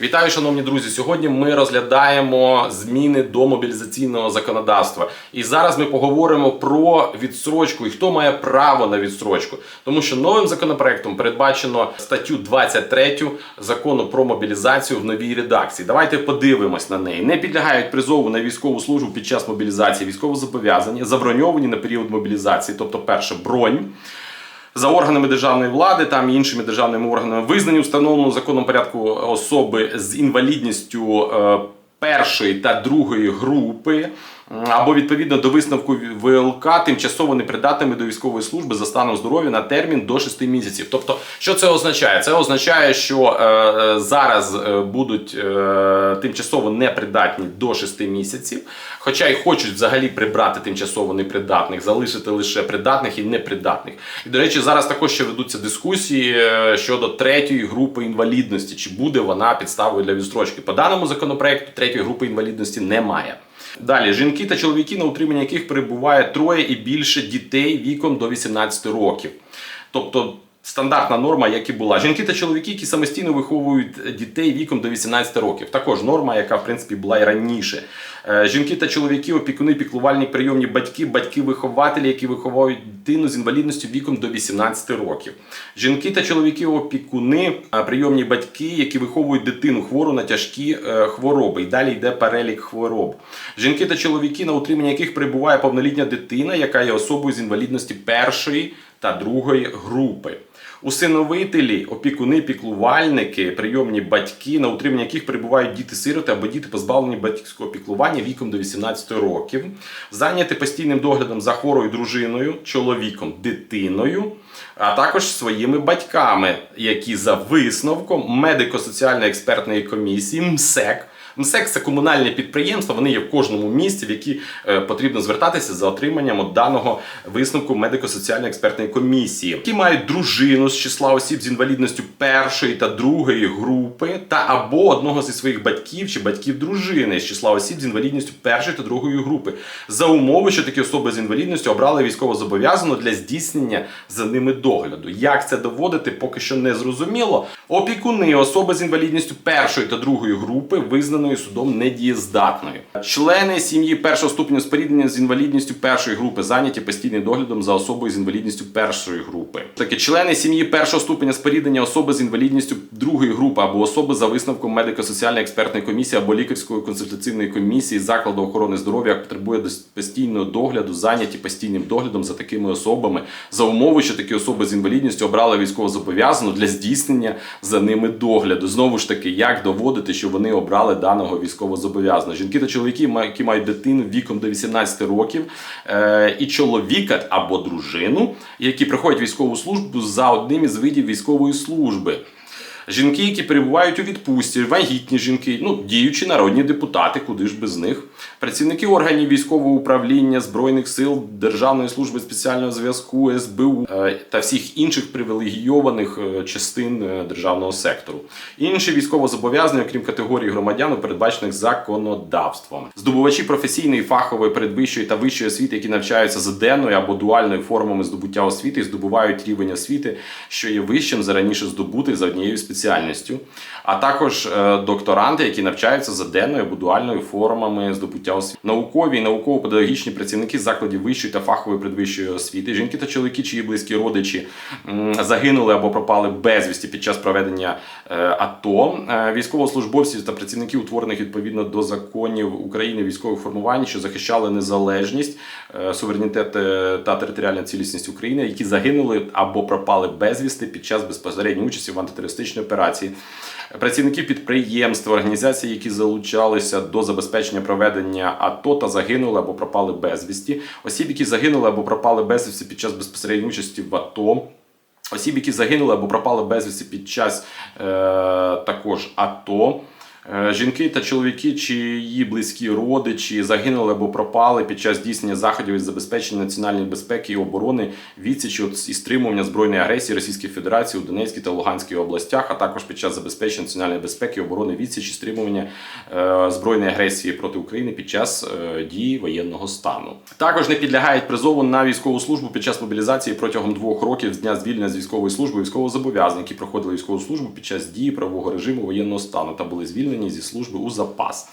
Вітаю, шановні друзі. Сьогодні ми розглядаємо зміни до мобілізаційного законодавства. І зараз ми поговоримо про відстрочку і хто має право на відстрочку. Тому що новим законопроектом передбачено статтю 23 закону про мобілізацію в новій редакції. Давайте подивимось на неї. Не підлягають призову на військову службу під час мобілізації, військовозобов'язані, заброньовані на період мобілізації, тобто перше бронь за органами державної влади там і іншими державними органами визнані встановлену законом порядку особи з інвалідністю е, першої та другої групи. Або відповідно до висновку ВЛК тимчасово непридатними до військової служби за станом здоров'я на термін до 6 місяців. Тобто, що це означає? Це означає, що е, е, зараз е, будуть е, тимчасово непридатні до 6 місяців, хоча й хочуть взагалі прибрати тимчасово непридатних, залишити лише придатних і непридатних. І до речі, зараз також ще ведуться дискусії е, щодо третьої групи інвалідності, чи буде вона підставою для відстрочки. По даному законопроекту третьої групи інвалідності немає. Далі жінки та чоловіки, на утриманні яких перебуває троє і більше дітей віком до 18 років. Тобто стандартна норма, як і була. Жінки та чоловіки, які самостійно виховують дітей віком до 18 років. Також норма, яка в принципі була і раніше. Е, Жінки та чоловіки, опікуни, піклувальні, прийомні батьки, батьки-вихователі, які виховують дитину з інвалідністю віком до 18 років. Жінки та чоловіки, опікуни, е, прийомні батьки, які виховують дитину хвору на тяжкі е, хвороби. І далі йде перелік хвороб. Жінки та чоловіки, на утриманні яких перебуває повнолітня дитина, яка є особою з інвалідності першої та другої групи. Усиновителі, опікуни, піклувальники, прийомні батьки, на утриманні яких перебувають діти-сироти або діти, позбавлені батьківського піклування віком до 18 років, зайняти постійним доглядом за хворою дружиною, чоловіком, дитиною, а також своїми батьками, які за висновком медико-соціальної експертної комісії МСЕК. МСЕК це комунальні підприємства, вони є в кожному місті, в які е, потрібно звертатися за отриманням от даного висновку медико-соціальної експертної комісії, які мають дружину з числа осіб з інвалідністю першої та другої групи, та або одного зі своїх батьків чи батьків дружини з числа осіб з інвалідністю першої та другої групи, за умови, що такі особи з інвалідністю обрали військовозобов'язану для здійснення за ними догляду. Як це доводити, поки що не зрозуміло. Опікуни особи з інвалідністю першої та другої групи визнаної судом недієздатною. Члени сім'ї першого ступеню споріднення з інвалідністю першої групи зайняті постійним доглядом за особою з інвалідністю першої групи. Такі члени сім'ї першого ступеня споріднення особи з інвалідністю другої групи або особи за висновком медико-соціальної експертної комісії або лікарської консультаційної комісії закладу охорони здоров'я потребує постійного догляду, зайняті постійним доглядом за такими особами за умови, що такі особи з інвалідністю обрали військовозобов'язану для здійснення за ними догляду. Знову ж таки, як доводити, що вони обрали даного військовозобов'язаного. Жінки та чоловіки, які мають дитину віком до 18 років, е, і чоловіка або дружину, які приходять військову службу за одним із видів військової служби. Жінки, які перебувають у відпустці, вагітні жінки, ну діючі народні депутати, куди ж без них, працівники органів військового управління, збройних сил, Державної служби спеціального зв'язку, СБУ е, та всіх інших привілегійованих е, частин е, державного сектору. Інші військовозобов'язані, окрім категорії громадян, передбачених законодавством. Здобувачі професійної, фахової, передвищої та вищої освіти, які навчаються за денною або дуальною формами здобуття освіти, здобувають рівень освіти, що є вищим за раніше здобутий за однією спеціальністю, а також е, докторанти, які навчаються за денною або дуальною формами здобуття освіти, наукові і науково-педагогічні працівники закладів вищої та фахової передвищої освіти, жінки та чоловіки, чиї близькі родичі загинули або пропали безвісті під час проведення е, АТО, е, військовослужбовців та працівників, утворених відповідно до законів України військових формувань, що захищали незалежність, суверенітет та територіальну цілісність України, які загинули або пропали безвісти під час безпосередньої участі в антитерористичній операції. Працівників підприємств, організацій, які залучалися до забезпечення проведення АТО та загинули або пропали безвісті, осіб, які загинули або пропали безвісті під час безпосередньої участі в АТО. Осіб, які загинули або пропали безвісті під час е, також АТО, Жінки та чоловіки, чиї близькі родичі загинули або пропали під час здійснення заходів із забезпечення національної безпеки і оборони, відсічі і стримування збройної агресії Російської Федерації у Донецькій та Луганській областях, а також під час забезпечення національної безпеки і оборони відсічі стримування е, збройної агресії проти України під час е, дії воєнного стану. Також не підлягають призову на військову службу під час мобілізації протягом двох років з дня звільнення з військової служби військовозобов'язані, які проходили військову службу під час дії правового режиму воєнного стану та були звільнені зі служби у запас.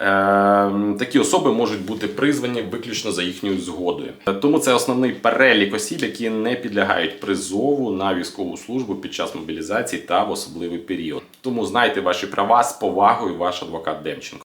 Е, такі особи можуть бути призвані виключно за їхньою згодою. Е, Тому це основний перелік осіб, які не підлягають призову на військову службу під час мобілізації та в особливий період. Тому знайте ваші права з повагою, ваш адвокат Демченко.